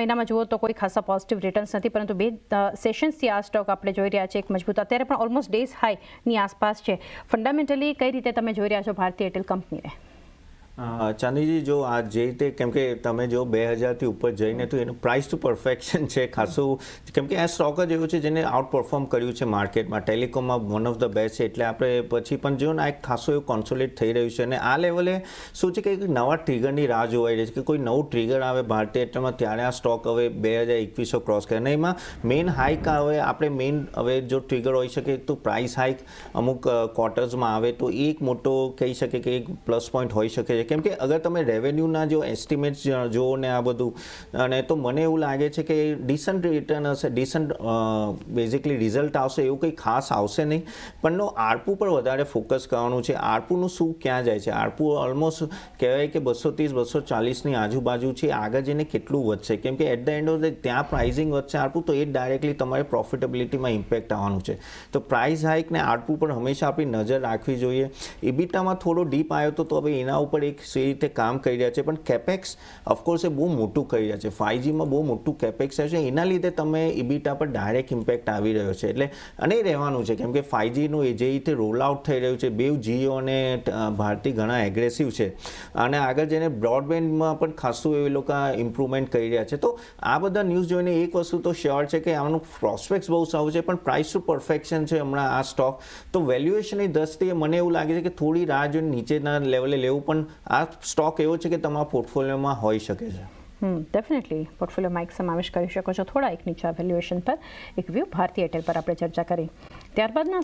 મહિનામાં જુઓ તો કોઈ ખાસા પોઝિટિવ રિટર્ન્સ નથી, પરંતુ બે સેશન્સથી આ સ્ટોક આપણે જોઈ રહ્યા છીએ એક મજબૂત, અત્યારે પણ ઓલમોસ્ટ ડેઝ હાઈની આસપાસ છે. ફંડામેન્ટલી કઈ રીતે તમે જોઈ રહ્યા છો ભારતીય એરટેલ કંપનીને ચાંદીજી જો આ જે રીતે કેમ કે તમે જો બે હજારથી ઉપર જઈને તો એનું પ્રાઇસ ટુ પરફેક્શન છે, ખાસું. કેમ કે આ સ્ટોક જ એવો છે જેને આઉટ પરફોર્મ કર્યું છે માર્કેટમાં ટેલિકોમમાં વન ઓફ ધ બેસ્ટ છે. એટલે આપણે પછી પણ જો ને આ એક ખાસું એવું કોન્સોલેટ થઈ રહ્યું છે. અને આ લેવલે શું છે કે એક નવા ટ્રિગરની રાહ જોવાઈ રહી છે કે કોઈ નવું ટ્રિગર આવે ભારતીય એરટેલમાં ત્યારે આ સ્ટોક હવે બે હજાર એકવીસો ક્રોસ કરે. અને એમાં મેઇન હાઇક આવે આપણે મેઇન હવે જો ટ્રિગર હોઈ શકે તો પ્રાઇસ હાઇક અમુક ક્વાર્ટર્સમાં આવે તો એક મોટો કહી શકે કે એક પ્લસ પોઈન્ટ હોઈ શકે છે. કેમ કે અગર તમે રેવન્યુના જો એસ્ટિમેટ્સ જુઓ ને આ બધું, અને તો મને એવું લાગે છે કે ડિસન્ટ રિટર્ન હશે ડિસન્ટ બેઝિકલી રિઝલ્ટ આવશે, એવું કંઈ ખાસ આવશે નહીં. પણ નો, આરપુ પર વધારે ફોકસ કરવાનું છે. આરપુનું શું ક્યાં જાય છે? આરપુ ઓલમોસ્ટ કહેવાય કે બસો ત્રીસ, બસો ચાલીસની આજુબાજુ છે. આગળ જઈને કેટલું વધશે? કેમ કે at the end of the ત્યાં પ્રાઇઝિંગ વધશે આરપુ, તો એ ડાયરેક્ટલી તમારે પ્રોફિટેબિલિટીમાં ઇમ્પેક્ટ આવવાનું છે. તો પ્રાઇઝ હાઇક ને આરપુ પર હંમેશા આપણી નજર રાખવી જોઈએ. ઇબીટામાં થોડો ડીપ આવ્યો તો તો હવે એના ઉપર સે રીતે કામ કરી રહ્યા છે, પણ કેપેક્સ ઓફકોર્સ એ બહુ મોટું કરી રહ્યા છે. ફાઇવજીમાં બહુ મોટું કેપેક્સ છે. એના લીધે તમે ઇબીટા પર ડાયરેક્ટ ઇમ્પેક્ટ આવી રહ્યો છે. એટલે અને રહેવાનું છે, કેમ કે ફાઇવજીનું એ જે રીતે રોલ આઉટ થઈ રહ્યું છે બેવ જીઓ અને ભારતી ઘણા એગ્રેસિવ છે. અને આગળ જઈને બ્રોડબેન્ડમાં પણ ખાસું એ લોકો ઇમ્પ્રુવમેન્ટ કરી રહ્યા છે. તો આ બધા ન્યૂઝ જોઈને એક વસ્તુ તો શ્યોર છે કે આનું પ્રોસ્પેક્ટ્સ બહુ સારું છે, પણ પ્રાઇસ ટુ પરફેક્શન છે હમણાં આ સ્ટોક તો વેલ્યુએશનની દ્રષ્ટિએ મને એવું લાગે છે કે થોડી રાહ જોઈને નીચેના લેવલે લેવું પણ આ સ્ટોક એવો છે કે તમારા પોર્ટફોલિયોમાં હોઈ શકે છે. ડેફિનેટલી પોર્ટફોલિયોમાં એક સમાવેશ કરી શકો છો. થોડા એક નીચા વેલ્યુએશન પર એક વ્યૂ ભારતીય એરટેલ પર આપણે ચર્ચા કરી. ત્યારબાદના